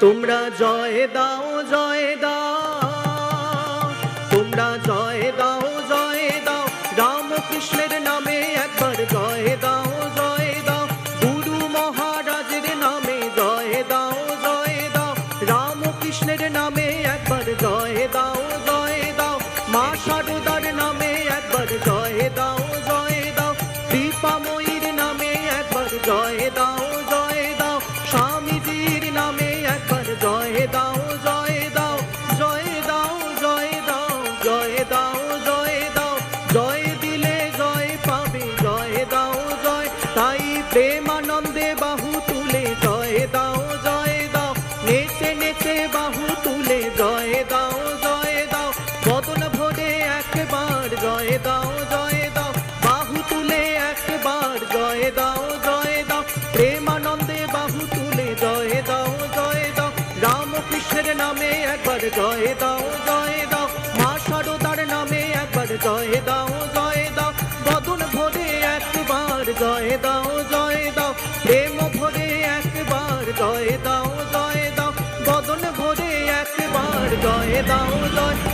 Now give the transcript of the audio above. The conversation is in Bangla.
তোমরা জয় দাও জয় দাও। তোমরা জয় দাও জয় দাও। রামকৃষ্ণের নামে একবার জয় বাহু তুলে জয় দাও জয় দাও। বদন ভরে একবার জয় দাও জয় দাও। বাহু তুলে একবার জয় দাও জয় দাও। প্রেমানন্দে বাহু তুলে জয় দাও জয় দাও। রামকৃষ্ণের নামে একবার জয় দাও জয় দাও। মা শারদার নামে একবার জয় দাও জয় দাও। বদন ভরে একবার জয় দাও জয় দাও। প্রেম জয় দাও জয়